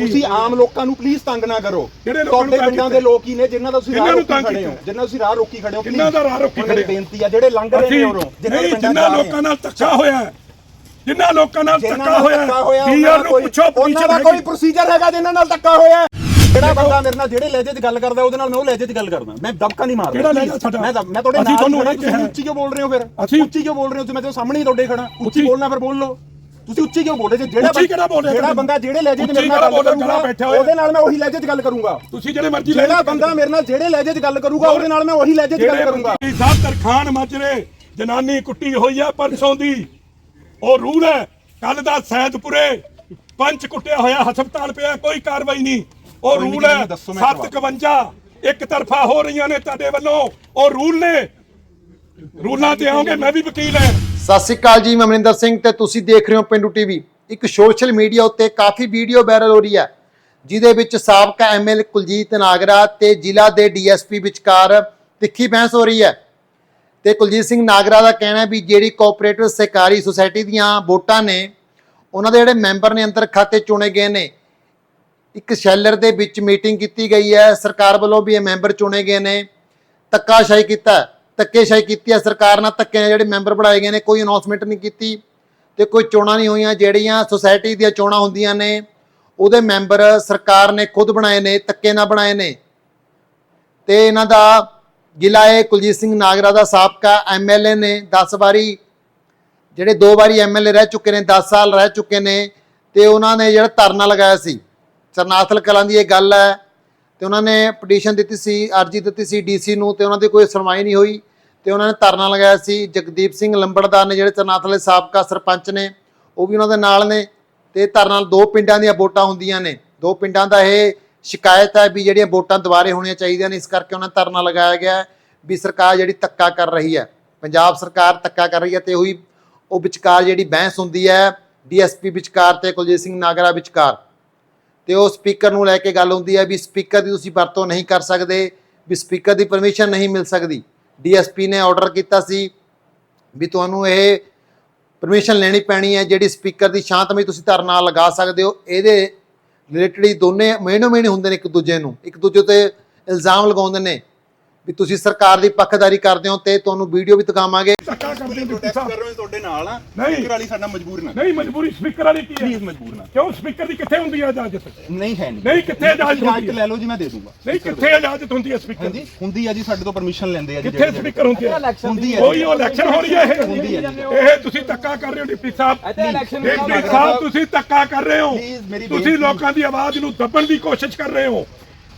ਤੁਸੀਂ ਆਮ ਲੋਕਾਂ ਨੂੰ ਪਲੀਜ਼ ਤੰਗ ਨਾ ਕਰੋ। ਜਿਹੜੇ ਲੋਕਾਂ ਨੂੰ ਤੁਹਾਡੇ ਪਿੰਡਾਂ ਦੇ ਲੋਕ ਹੀ ਨੇ ਜਿਨ੍ਹਾਂ ਦਾ ਤੁਸੀਂ ਰਾਹ ਰੋਕੀ ਖੜੇ ਹੋ? ਜਿਨ੍ਹਾਂ ਤੁਸੀਂ ਰਾਹ ਰੋਕੀ ਖੜੇ ਹੋ ਕਿਹਨਾਂ ਦਾ ਰਾਹ ਰੋਕੀ ਖੜੇ? ਬੇਨਤੀ ਆ ਜਿਹੜੇ ਲੰਘ ਰਹੇ ਨੇ ਉਰੋਂ ਜਿਨ੍ਹਾਂ ਲੋਕਾਂ ਨਾਲ ਧੱਕਾ ਹੋਇਆ ਹੈ, ਜਿਨ੍ਹਾਂ ਲੋਕਾਂ ਨਾਲ ਧੱਕਾ ਹੋਇਆ ਦਾ ਨੂੰ ਪੁੱਛੋ ਉਹਨਾਂ ਦਾ ਕੋਈ ਪ੍ਰੋਸੀਜਰ ਹੈਗਾ ਜਿਨ੍ਹਾਂ ਨਾਲ ਧੱਕਾ ਹੋਇਆ ਹੈ? ਜਿਹੜਾ ਬੰਦਾ ਮੇਰੇ ਨਾਲ ਜਿਹੜੇ ਲਹਿਜੇ 'ਚ ਗੱਲ ਕਰਦਾ ਉਹਦੇ ਨਾਲ ਮੈਂ ਉਹ ਲਹਿਜੇ 'ਚ ਗੱਲ ਕਰਦਾ। ਮੈਂ ਦਬਕਾ ਨਹੀਂ ਮਾਰਦਾ? ਮੈਂ ਮੈਂ ਤੁਹਾਡੇ ਨਾਲ ਤੁਸੀਂ। ਉੱਚੀ ਕਿਉਂ ਬੋਲ ਰਹੇ ਹੋ ਫਿਰ? ਉੱਚੀ ਕਿਉਂ ਬੋਲ ਰਹੇ ਹੋ? ਤੁਸੀਂ ਮੈਂ ਤਾਂ ਸਾਹਮਣੇ ਹੀ ਤੁਹਾਡੇ ਖੜਾ ਉੱਚੀ- ਬੋਲਣਾ ਫਿਰ ਬੋਲ ਲਓ। ਤੁਸੀਂ ਉੱਚੀ ਕਿਉਂ ਬੋਲ ਰਹੇ ਜੇ? ਜਿਹੜਾ ਉੱਚੀ ਕਿਹੜਾ ਬੋਲ ਰਿਹਾ ਜਿਹੜਾ? ਬੰਦਾ ਜਿਹੜੇ ਲਹਿਜੇ 'ਚ ਮੇਰੇ ਨਾਲ ਗੱਲ ਰਿਹਾ? ਕਰੂਗਾ। ਉਹਦੇ ਨਾਲ ਮੈਂ ਉਹੀ ਲਹਿਜੇ 'ਚ ਗੱਲ ਕਰੂੰਗਾ। ਤੁਸੀਂ ਜਿਹੜੇ ਮਰਜ਼ੀ ਜਿਹੜਾ ਬੰਦਾ ਮੇਰੇ ਨਾਲ ਜਿਹੜੇ ਲਹਿਜੇ 'ਚ ਗੱਲ ਕਰੂਗਾ ਉਹਦੇ ਨਾਲ ਮੈਂ ਉਹੀ ਲਹਿਜੇ 'ਚ ਗੱਲ ਕਰੂੰਗਾ। ਸਾਹਿਬ ਤਰਖਾਨ ਮਾਜਰੇ ਜਨਾਨੀ ਕੁੱਟੀ ਹੋਈ ਆ ਪਰਸੋਂ ਦੀ ਉਹ ਰੂਲ ਹੈ ਕੱਲ ਦਾ ਸੈਦਪੁਰੇ ਪੰਜ ਕੁੱਟਿਆ ਹੋਇਆ ਹਸਪਤਾਲ ਪਿਆ ਕੋਈ ਕਾਰਵਾਈ ਨਹੀਂ। ਉਹ ਰੂਲ ਹੈ ਮੈਨੂੰ ਦੱਸੋ, ਮੈਂ 751 ਇੱਕ ਤਰਫਾ ਹੋ ਰਹੀਆਂ ਨੇ ਤੁਹਾਡੇ ਵੱਲੋਂ ਉਹ ਰੂਲ ਨੇ। ਰੂਲਾਂ ਤੇ ਆਉਂਗੇ ਮੈਂ ਵੀ ਵਕੀਲ ਹਾਂ। ਸਤਿ ਸ਼੍ਰੀ ਅਕਾਲ ਜੀ, ਮੈਂ ਅਮਰਿੰਦਰ ਸਿੰਘ ਤੇ ਤੁਸੀਂ ਦੇਖ ਰਹੇ ਹੋ ਪਿੰਡੂ ਟੀਵੀ। ਇੱਕ ਸੋਸ਼ਲ ਮੀਡੀਆ ਉੱਤੇ ਕਾਫੀ ਵੀਡੀਓ ਵਾਇਰਲ ਹੋ ਰਹੀ ਹੈ, ਜਿਹਦੇ ਵਿੱਚ ਸਾਬਕਾ ਐਮਐਲ ਕੁਲਜੀਤ ਨਾਗਰਾ ਤੇ ਜ਼ਿਲ੍ਹਾ ਦੇ ਡੀਐਸਪੀ ਵਿਚਕਾਰ ਤਿੱਖੀ ਬਹਿਸ ਹੋ ਰਹੀ ਹੈ। ਤੇ ਕੁਲਜੀਤ ਸਿੰਘ ਨਾਗਰਾ ਦਾ ਕਹਿਣਾ ਹੈ ਵੀ ਜਿਹੜੀ ਕੋਆਪਰੇਟਿਵ ਸਹਿਕਾਰੀ ਸੁਸਾਇਟੀ ਦੀਆਂ ਵੋਟਾਂ ਨੇ, ਉਹਨਾਂ ਦੇ ਜਿਹੜੇ ਮੈਂਬਰ ਨੇ ਅੰਦਰ ਖਾਤੇ ਚੁਣੇ ਗਏ ਨੇ। ਇੱਕ ਸ਼ੈਲਰ ਦੇ ਵਿੱਚ ਮੀਟਿੰਗ ਕੀਤੀ ਗਈ ਹੈ, ਸਰਕਾਰ ਵੱਲੋਂ ਵੀ ਇਹ ਮੈਂਬਰ ਚੁਣੇ ਗਏ ਨੇ, ਧੱਕਾਸ਼ਾਹੀ ਕੀਤਾ ਧੱਕੇਸ਼ਾਹੀ ਕੀਤੀ ਹੈ। ਸਰਕਾਰ ਨਾਲ ਧੱਕੇ ਜਿਹੜੇ ਮੈਂਬਰ ਬਣਾਏ ਗਏ ਨੇ, ਕੋਈ ਅਨਾਉਂਸਮੈਂਟ ਨਹੀਂ ਕੀਤੀ ਤੇ ਕੋਈ ਚੋਣਾਂ ਨਹੀਂ ਹੋਈਆਂ। ਜਿਹੜੀਆਂ ਸੁਸਾਇਟੀ ਦੀਆਂ ਚੋਣਾਂ ਹੁੰਦੀਆਂ ਨੇ, ਉਹਦੇ ਮੈਂਬਰ ਸਰਕਾਰ ਨੇ ਖੁਦ ਬਣਾਏ ਨੇ, ਧੱਕੇ ਨਾਲ ਬਣਾਏ ਨੇ। ਤੇ ਇਹਨਾਂ ਦਾ ਜ਼ਿਲ੍ਹਾ ਹੈ ਕੁਲਜੀਤ ਸਿੰਘ ਨਾਗਰਾ ਦਾ ਸਾਬਕਾ ਐਮਐਲਏ ਨੇ। 10 ਵਾਰੀ, ਜਿਹੜੇ ਦੋ ਵਾਰੀ ਐਮਐਲਏ ਰਹਿ ਚੁੱਕੇ ਨੇ 10 ਸਾਲ ਰਹਿ ਚੁੱਕੇ ਨੇ। ਤੇ ਉਹਨਾਂ ਨੇ ਜਿਹੜਾ ਧਰਨਾ ਲਗਾਇਆ ਸੀ, ਸਰਨਾਥਲ ਕਲਾਂ ਦੀ ਇਹ ਗੱਲ ਹੈ ਤੇ ਉਹਨਾਂ ਨੇ ਪਟੀਸ਼ਨ ਦਿੱਤੀ ਸੀ, ਅਰਜੀ ਦਿੱਤੀ ਸੀ ਡੀਸੀ ਨੂੰ ਤੇ ਉਹਨਾਂ ਦੀ ਕੋਈ ਸੁਣਵਾਈ ਨਹੀਂ ਹੋਈ ਤੇ ਉਹਨਾਂ ਨੇ ਧਰਨਾ ਲਗਾਇਆ ਸੀ। ਜਗਦੀਪ ਸਿੰਘ ਲੰਬੜਦਾਰ ਨੇ ਜਿਹੜੇ ਸਰਨਾਥਲ ਸਾਬਕਾ ਸਰਪੰਚ ਨੇ, ਉਹ ਵੀ ਉਹਨਾਂ ਦੇ ਨਾਲ ਨੇ ਤੇ ਧਰਨਾ ਦੋ ਪਿੰਡਾਂ ਦੀਆਂ ਵੋਟਾਂ ਹੁੰਦੀਆਂ ਨੇ। ਦੋ ਪਿੰਡਾਂ ਦਾ ਇਹ ਸ਼ਿਕਾਇਤ ਹੈ ਵੀ ਜਿਹੜੀਆਂ ਵੋਟਾਂ ਦੁਬਾਰੇ ਹੋਣੀਆਂ ਚਾਹੀਦੀਆਂ ਨੇ, ਇਸ ਕਰਕੇ ਉਹਨਾਂ ਧਰਨਾ ਲਗਾਇਆ ਗਿਆ ਵੀ ਸਰਕਾਰ ਜਿਹੜੀ ਧੱਕਾ ਕਰ ਰਹੀ ਹੈ, ਪੰਜਾਬ ਸਰਕਾਰ ਧੱਕਾ ਕਰ ਰਹੀ ਹੈ ਤੇ ਉਹੀ ਉਹ ਵਿਚਕਾਰ ਜਿਹੜੀ ਬਹਿਸ ਹੁੰਦੀ ਹੈ, ਡੀਐਸਪੀ ਵਿਚਕਾਰ ਤੇ ਕੁਲਜੀਤ ਸਿੰਘ ਨਾਗਰਾ ਵਿਚਕਾਰ। ਤੇ ਉਹ ਸਪੀਕਰ ਨੂੰ ਲੈ ਕੇ ਗੱਲ ਹੁੰਦੀ ਹੈ ਵੀ ਸਪੀਕਰ ਦੀ ਤੁਸੀਂ ਵਰਤੋਂ ਨਹੀਂ ਕਰ ਸਕਦੇ, ਵੀ ਸਪੀਕਰ ਦੀ ਪਰਮਿਸ਼ਨ ਨਹੀਂ ਮਿਲ ਸਕਦੀ। ਡੀਐਸਪੀ ਨੇ ਆਰਡਰ ਕੀਤਾ ਸੀ ਵੀ ਤੁਹਾਨੂੰ ਇਹ ਪਰਮਿਸ਼ਨ ਲੈਣੀ ਪੈਣੀ ਹੈ, ਜਿਹੜੀ ਸਪੀਕਰ ਦੀ ਸ਼ਾਂਤਮਈ ਤੁਸੀਂ ਧਰਨਾ ਲਗਾ ਸਕਦੇ ਹੋ, ਇਹਦੇ ਰਿਲੇਟਡ ਹੀ ਦੋਨੇ ਮਹੀਨੋ ਮਹੀਨੇ ਹੁੰਦੇ ਨੇ ਇੱਕ ਦੂਜੇ ਨੂੰ। ਇੱਕ ਦੂਜੇ ਤੇ ਇਲਜ਼ਾਮ ਲਗਾਉਂਦੇ ਨੇ ਵੀ ਤੁਸੀਂ ਸਰਕਾਰ ਦੀ ਪੱਖਦਾਰੀ ਕਰਦੇ ਹੋ ਤੇ ਤੁਹਾਨੂੰ ਵੀਡੀਓ ਵੀ ਦਿਖਾਵਾਂਗੇ। ਧੱਕਾ ਕਰਦੇ ਡਿਪਟੀ ਪ੍ਰੋਟੈਸਟ ਸਾਹਿਬ ਕਰ ਰਹੇ ਹੋ ਤੁਹਾਡੇ ਨਾਲ ਆ। ਨਹੀਂ। ਸਪੀਕਰ ਵਾਲੀ ਸਾਡਾ ਮਜਬੂਰ ਨਾ। ਨਹੀਂ ਮਜਬੂਰੀ ਸਪੀਕਰ ਵਾਲੀ ਕੀ ਹੈ? ਪਲੀਜ਼ ਮਜਬੂਰ ਨਾ। ਕਿਉਂ ਸਪੀਕਰ ਦੀ ਕਿੱਥੇ ਹੁੰਦੀ ਹੈ ਇਜਾਜ਼ਤ? ਨਹੀਂ ਹੈ ਨਹੀਂ ਨਹੀਂ, ਕਿੱਥੇ ਇਜਾਜ਼ਤ ਤੁਸੀਂ ਹੁੰਦੀ ਹੈ? ਲੈ ਲਓ ਜੀ ਮੈਂ ਦੇ ਦੂੰਗਾ। ਨਹੀਂ ਕਿੱਥੇ ਇਜਾਜ਼ਤ ਹੁੰਦੀ ਹੈ ਸਪੀਕਰ ਦੀ? ਹਾਂਜੀ ਹੁੰਦੀ ਆ ਜੀ ਸਾਡੇ ਤੋਂ ਪਰਮਿਸ਼ਨ ਲੈਂਦੇ ਆ ਜੀ ਕਿੱਥੇ ਸਪੀਕਰ ਹੁੰਦੀ ਹੈ? ਹੁੰਦੀ ਹੈ ਕੋਈ ਇਲੈਕਸ਼ਨ ਹੋ ਰਹੀ ਹੈ ਹੁੰਦੀ ਹੈ ਇਹ ਇਹ ਤੁਸੀਂ ਧੱਕਾ ਕਰ ਰਹੇ ਹੋ ਡਿਪਟੀ ਸਾਹਿਬ। ਡਿਪਟੀ ਸਾਹਿਬ ਤੁਸੀਂ ਧੱਕਾ ਕਰ ਰਹੇ ਹੋ। Please, ਮੇਰੀ ਤੁਸੀਂ ਬੇਨਤੀ- ਲੋਕਾਂ ਦੀ ਆਵਾਜ਼ ਨੂੰ ਦੱਬਣ ਦੀ ਕੋਸ਼ਿਸ਼ ਕਰ ਰਹੇ ਹੋ।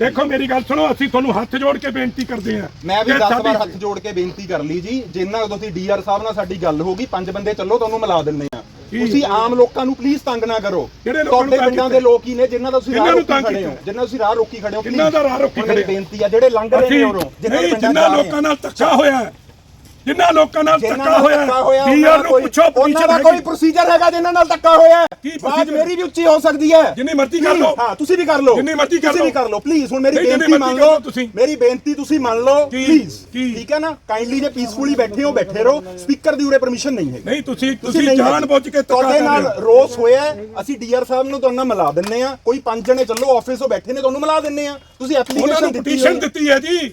ਦੇਖੋ ਮੇਰੀ ਗੱਲ ਸੁਣੋ ਅਸੀਂ ਤੁਹਾਨੂੰ ਹੱਥ ਜੋੜ ਕੇ ਬੇਨਤੀ ਕਰਦੇ ਹਾਂ ਮੈਂ ਵੀ ਕਿ 10 ਸਾਡੀ- ਵਾਰ ਹੱਥ ਜੋੜ ਕੇ ਬੇਨਤੀ ਕਰ ਲਈ ਜੀ ਜਿੰਨਾ ਤੁਸੀਂ ਡੀਆਰ ਸਾਹਿਬ ਨਾਲ ਸਾਡੀ ਗੱਲ ਹੋ ਗਈ ਪੰਜ ਬੰਦੇ ਚੱਲੋ ਤੁਹਾਨੂੰ ਮਿਲਾ ਦਿੰਨੇ ਆ? ਤੁਸੀਂ ਆਮ ਲੋਕਾਂ ਨੂੰ ਪਲੀਜ਼ ਤੰਗ ਨਾ ਕਰੋ ਤੁਹਾਡੇ ਪਿੰਡਾਂ? ਦੇ ਲੋਕ ਹੀ ਨੇ ਜਿਨ੍ਹਾਂ ਦਾ ਤੁਸੀਂ ਰਾਹ ਰੋਕੀ ਖੜੇ ਹੋ? ਜਿਨ੍ਹਾਂ ਤੁਸੀਂ ਰਾਹ ਰੋਕੀ ਖੜੇ ਹੋ ਕਿਹਨਾਂ ਦਾ ਰਾਹ ਰੋਕੀ ਖੜੇ? ਬੇਨਤੀ ਆ ਜਿਹੜੇ ਲੰਘ ਰਹੇ ਨੇ ਉਰੋਂ ਜਿਨ੍ਹਾਂ ਜਿਨ੍ਹਾਂ ਲੋਕਾਂ ਨਾਲ ਧੱਕਾ ਹੋਇਆ ਹੈ, ਜਿਨ੍ਹਾਂ ਲੋਕਾਂ ਨਾਲ ਧੱਕਾ ਹੋਇਆ ਉਹਨਾਂ ਨੂੰ ਪੁੱਛੋ ਉਹਨਾਂ ਦਾ ਕੋਈ। ਪ੍ਰੋਸੀਜਰ ਹੈਗਾ ਜਿਨ੍ਹਾਂ ਨਾਲ ਧੱਕਾ ਹੋਇਆ procedure? ਮੇਰੀ ਵੀ ਉੱਚੀ ਹੋ ਸਕਦੀ ਹੈ। ਜਿੰਨੀ ਮਰਜ਼ੀ ਕਰ ਲਓ। ਹਾਂ ਤੁਸੀਂ ਵੀ ਕਰ ਲਓ। ਜਿੰਨੀ ਮਰਜ਼ੀ ਕਰ ਤੁਸੀਂ ਲਓ। ਵੀ ਕਰ ਲਓ। ਪਲੀਜ਼ ਹੁਣ ਮੇਰੀ ਬੇਨਤੀ ਮੰਨ ਲਓ। ਤੁਸੀਂ। ਮੇਰੀ ਬੇਨਤੀ ਤੁਸੀਂ ਮੰਨ ਲਓ? ਪਲੀਜ਼? ਠੀਕ ਹੈ ਨਾ? ਕਾਈਂਡਲੀ ਜੇ ਪੀਸਫੁਲੀ ਬੈਠੇ ਹੋ ਬੈਠੇ ਰਹੋ। ਸਪੀਕਰ ਦੀ ਉਰੇ ਪਰਮਿਸ਼ਨ ਨਹੀਂ ਹੈ ਨਹੀਂ ਤੁਸੀਂ ਤੁਸੀਂ ਤੁਸੀਂ ਜਾਣ ਬੁੱਝ ਕੇ ਧੱਕਾ ਤੁਹਾਡੇ ਨਾਲ ਰੋਸ ਹੋਇਆ ਹੈ, ਅਸੀਂ ਡੀਆਰ ਸਾਹਿਬ ਨੂੰ ਤੁਹਾਨੂੰ ਮਿਲਾ ਦਿੰਨੇ ਆ ਕੋਈ ਪੰਜ ਜਣੇ ਚੱਲੋ ਆਫਿਸ ਬੈਠੇ ਨੇ ਤੁਹਾਨੂੰ ਮਿਲਾ ਦਿੰਨੇ ਆ ਤੁਸੀਂ ਐਪਲੀਕੇਸ਼ਨ ਦਿੱਤੀ ਹੈ ਜੀ।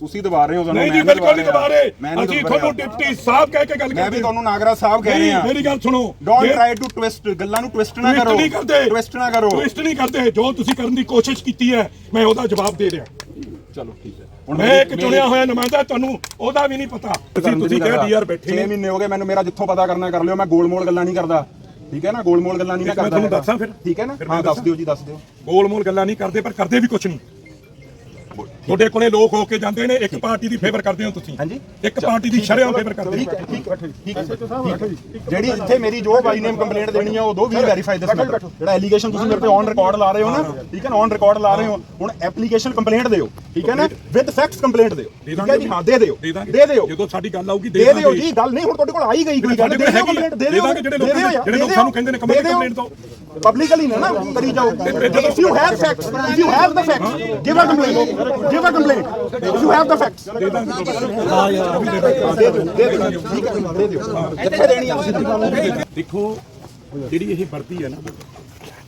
ਤੁਸੀਂ ਦਬਾ ਰਹੇ ਹੋ ਸਾਨੂੰ ਨਹੀਂ ਜੀ ਮੈਂ ਬਿਲਕੁਲ ਨਹੀਂ ਦਬਾ ਰਹੇ। ਮੈਂ ਅਸੀਂ ਤੁਹਾਨੂੰ। ਡਿਪਟੀ ਸਾਹਿਬ ਕਹਿ ਕੇ ਗੱਲ ਮੈਂ ਕਰਦੇ। ਵੀ ਤੁਹਾਨੂੰ ਨਾਗਰਾਜ ਸਾਹਿਬ ਕਹਿ ਰਹੇ। ਮੇਰੀ ਗੱਲ ਸੁਣੋ। ਡੋਨਟ ਟਰਾਈ ਟੂ ਟਵਿਸਟ ਗੱਲਾਂ ਨੂੰ ਟਵਿਸਟ ਨਾ ਕਰੋ। ਨਹੀਂ ਕਰਦੇ। ਟਵਿਸਟ ਨਾ ਕਰੋ। ਟਵਿਸਟ ਨਹੀਂ ਕਰਦੇ। ਜੋ ਤੁਸੀਂ ਕਰਨ ਦੀ ਕੋਸ਼ਿਸ਼ ਕੀਤੀ ਹੈ ਮੈਂ ਉਹਦਾ ਜਵਾਬ ਦੇ ਰਿਹਾ। ਚਲੋ ਠੀਕ ਹੈ। ਮੈਂ ਇੱਕ ਚੁਣਿਆ ਹੋਇਆ ਨੁਮਾਇੰਦਾ ਤੁਹਾਨੂੰ ਉਹਦਾ ਵੀ ਨਹੀਂ ਪਤਾ। ਤੁਸੀਂ ਤੁਸੀਂ ਕਹਿ ਡੀਆਰ ਬੈਠੇ 6 ਨੇ। ਮਹੀਨੇ ਹੋ ਗਏ ਮੈਨੂੰ ਮੇਰਾ ਜਿੱਥੋਂ ਪਤਾ ਕਰਨਾ ਕਰ ਲਿਓ। ਮੈਂ ਗੋਲਮੋਲ ਗੱਲਾਂ ਨਹੀਂ ਕਰਦਾ। ਠੀਕ ਹੈ ਨਾ? ਗੋਲਮੋਲ ਗੱਲਾਂ ਨਹੀਂ ਮੈਂ ਮੈਂ ਕਰਦਾ ਤੁਹਾਨੂੰ। ਦੱਸਾਂ ਫਿਰ? ਠੀਕ ਹੈ ਨਾ? ਮੈਂ ਹਾਂ ਦੱਸ? ਦਿਓ ਜੀ ਦੱਸ ਦਿਓ। ਗੋਲ ਮੋਲ ਗੱਲਾਂ ਨਹੀਂ ਕਰਦੇ ਪਰ ਕਰਦੇ ਵੀ ਕੁਝ ਨਹੀਂ। ਤੁਹਾਡੇ ਕੋਲੇ ਲੋਕ ਹੋ ਕੇ ਜਾਂਦੇ ਨੇ ਇੱਕ ਪਾਰਟੀ ਦੀ ਫੇਵਰ ਕਰਦੇ ਹੋ ਤੁਸੀਂ। ਹਾਂਜੀ। ਇੱਕ ਪਾਰਟੀ ਦੀ ਸ਼ਰਿਆਂ ਫੇਵਰ ਕਰਦੇ ਹੈ। ਠੀਕ ਠੀਕ ਠੀਕ। ਜਿਹੜੀ ਇੱਥੇ ਮੇਰੀ ਜੋ ਬਾਈ ਨੇਮ ਕੰਪਲੇਂਟ ਦੇਣੀ ਹੈ ਉਦੋਂ ਵੀ ਵੈਰੀਫਾਈ ਦਿਸ ਮੈਟਰ ਜਿਹੜਾ ਐਲੀਗੇਸ਼ਨ ਤੁਸੀਂ ਮੇਰੇ ਤੇ ਔਨ ਰਿਕਾਰਡ ਲਾ ਰਹੇ ਹੋ ਨਾ ਠੀਕ ਹੈ ਨਾ ਔਨ ਰਿਕਾਰਡ ਲਾ ਰਹੇ ਹੋ। ਹੁਣ ਐਪਲੀਕੇਸ਼ਨ ਕੰਪਲੇਂਟ ਦਿਓ ਠੀਕ ਹੈ ਨਾ? ਵਿਦ ਫੈਕਟਸ ਕੰਪਲੇਂਟ ਦਿਓ ਠੀਕ ਹੈ ਜੀ? ਹਾਂ ਦੇ ਦਿਓ। ਦੇ ਦੇ ਦਿਓ। ਜਦੋਂ ਸਾਡੀ ਗੱਲ ਆਊਗੀ ਦੇ ਦਿਓ ਜੀ ਗੱਲ ਨਹੀਂ ਹੁਣ ਤੁਹਾਡੇ ਕੋਲ ਆਈ ਗਈ ਕੋਈ ਗੱਲ ਦੇ ਦਿਓ ਕੰਪਲੇਂਟ ਦੇ ਦਿਓ। ਜਿਹੜੇ ਲੋਕ ਜਿਹੜੇ ਲੋਕ ਸਾਨੂੰ ਕਹਿੰਦੇ ਨੇ ਕੰਪਲੇਂਟ ਦੋ ਪਬਲਿਕਲੀ ਨਾ ਨਾ ਕਰੀ ਜਾਓ। If you have facts if you have the facts give a complaint give a complaint if you have the facts ਦੇ ਦਿਓ ਦੇ ਦਿਓ ਠੀਕ ਹੈ ਦੇ ਦਿਓ ਕਿੱਥੇ ਦੇਣੀ ਆ ਤੁਸੀਂ ਦੇਖੋ, ਜਿਹੜੀ ਇਹ ਵਰਤੀ ਹੈ ਨਾ,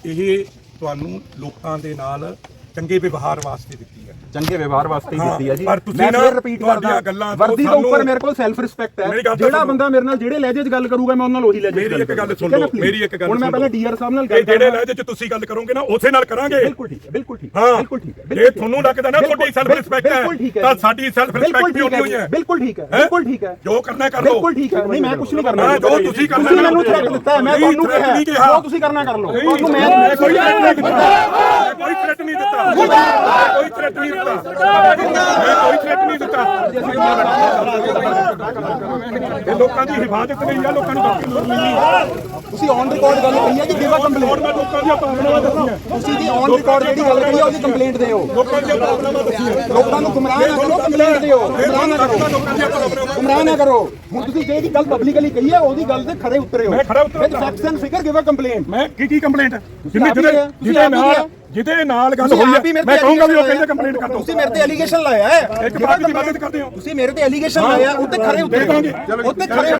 ਇਹ ਤੁਹਾਨੂੰ ਲੋਕਾਂ ਦੇ ਨਾਲ ਚੰਗੇ ਵਿਵਹਾਰ ਵਾਸਤੇ ਦਿੱਤੀ ਹੈ। ਚੰਗੇ ਵਿਵਹਾਰ ਵਾਸਤੇ ਹੀ ਦਿੱਤੀ ਹੈ ਜੀ। ਪਰ ਤੁਸੀਂ ਮੈਂ ਨਾ ਫੇਰ ਰਿਪੀਟ ਕਰਦਾ ਗੱਲਾਂ ਤੋਂ ਵਰਦੀ ਸਾਨੂੰ- ਉੱਪਰ ਮੇਰੇ ਕੋਲ ਸੈਲਫ ਰਿਸਪੈਕਟ ਹੈ। ਤਾਂ ਜਿਹੜਾ। ਬੰਦਾ ਮੇਰੇ ਨਾਲ ਜਿਹੜੇ ਲਹਿਜੇ 'ਚ ਗੱਲ ਕਰੂਗਾ ਮੈਂ ਉਹਨਾਂ ਨਾਲ ਉਹੀ ਲਹਿਜੇ ਮੇਰੀ ਇੱਕ ਗੱਲ ਸੁਣ ਲਓ? ਮੇਰੀ ਇੱਕ ਗੱਲ ਹੁਣ ਮੈਂ ਪਹਿਲਾਂ। ਡੀਆਰ ਸਾਹਿਬ ਨਾਲ ਗੱਲ ਜਿਹੜੇ ਲਹਿਜੇ ਚ ਤੁਸੀਂ ਗੱਲ ਕਰੋਗੇ ਨਾ ਉਸੇ ਨਾਲ ਕਰਾਂਗੇ। ਬਿਲਕੁਲ ਠੀਕ ਹੈ ਬਿਲਕੁਲ ਠੀਕ ਹੈ ਬਿਲਕੁਲ ਠੀਕ ਹੈ ਜੇ ਤੁਹਾਨੂੰ ਲੱਗਦਾ ਨਾ ਤੁਹਾਡੀ ਸੈਲਫ ਰਿਸਪੈਕਟ ਹੈ ਤਾਂ ਸਾਡੀ ਸੈਲਫ ਰਿਸਪੈਕਟ ਵੀ ਉਨੀ ਹੋਈ ਹੈ। ਬਿਲਕੁਲ ਠੀਕ ਹੈ? ਬਿਲਕੁਲ ਠੀਕ ਹੈ। ਜੋ ਕਰਨਾ ਕਰ ਲਓ। ਬਿਲਕੁਲ ਠੀਕ ਹੈ। ਨਹੀਂ ਮੈਂ ਕੁਝ ਨਹੀਂ ਕਰਨਾ। ਜੋ ਤੁਸੀਂ ਕਰਨਾ। ਮੈਨੂੰ ਥ੍ਰੈਟ ਦਿੱਤਾ ਮੈਂ ਤੁਹਾਨੂੰ ਕਿਹਾ। ਜੋ ਤੁਸੀਂ ਕਰਨਾ ਕਰ ਲਓ। ਤੁਹਾਨੂੰ ਮੈਂ ਕੋਈ ਥ੍ਰੈਟ ਨਹੀਂ ਦਿੱਤਾ। ਕੋਈ ਥ੍ਰੈਟ ਨਹੀਂ ਦਿੱਤਾ। ਕੋਈ ਥ੍ਰੈਟ ਨਹੀਂ ਦਿੱਤਾ। ਮੈਂ ਕੋਈ ਥ੍ਰੈਟ ਨਹੀਂ ਦਿੱਤਾ। ਇਹ ਲੋਕਾਂ ਦੀ ਹਿਫਾਜ਼ਤ ਲਈ ਆ ਲੋਕਾਂ ਨੂੰ ਬਾਕੀ ਲੋੜ ਨਹੀਂ ਤੁਸੀਂ ਔਨ ਰਿਕਾਰਡ ਗੱਲ ਕਹੀ ਹੈ ਕਿ ਅ ਕੰਪਲੇਂਟ ਮੈਂ ਲੋਕਾਂ ਦੀਆਂ ਭਾਵਨਾਵਾਂ ਦੱਸੀਆਂ। ਤੁਸੀਂ ਜੀ ਔਨ ਰਿਕਾਰਡ ਜਿਹੜੀ ਗੱਲ ਕਹੀ ਹੈ ਉਹਦੀ ਕੰਪਲੇਂਟ ਦਿਓ। ਲੋਕਾਂ ਦੀਆਂ ਭਾਵਨਾਵਾਂ ਦੱਸੀਆਂ। ਲੋਕਾਂ ਨੂੰ ਗੁੰਮਰਾਹ ਨਾ ਕਰੋ ਕੰਪਲੇਂਟ ਦਿਓ। ਗੁੰਮਰਾਹ ਨਾ ਕਰੋ। ਗੁੰਮਰਾਹ ਨਾ ਕਰੋ। ਹੁਣ ਤੁਸੀਂ ਜਿਹੜੀ ਗੱਲ ਪਬਲਿਕਲੀ ਕਹੀ ਹੈ ਉਹਦੀ ਗੱਲ ਤੇ ਖੜੇ ਉਤਰੇ ਹੋ। ਮੈਂ ਖੜਾ ਉਤਰਿਆ। With facts and figure give a complaint ਮੈਂ ਕੀ ਕੀ ਕੰਪਲੇਂਟ ਆਪ ਹੀ ਜਿਹਦੇ ਨਾਲ। ਜਿਹਦੇ ਨਾਲ ਗੱਲ ਹੋਈ ਹੀ ਮੈਂ ਕਹੂੰਗਾ ਵੀ ਉਹ ਕਹਿੰਦੇ ਕੰਪਲੇਂਟ ਕਰ ਦਿਓ ਤੁਸੀਂ ਮੇਰੇ ਤੇ ਐਲੀਗੇਸ਼ਨ ਲਾਇਆ ਹੈ। ਇੱਕ ਪਾਰਟੀ ਦੀ ਮਦਦ ਕਰਦੇ ਹੋ। ਤੁਸੀਂ ਮੇਰੇ ਤੇ ਐਲੀਗੇਸ਼ਨ ਲਾਇਆ ਉੱਤੇ ਖੜੇ। ਉੱਤੇ ਖੜੇ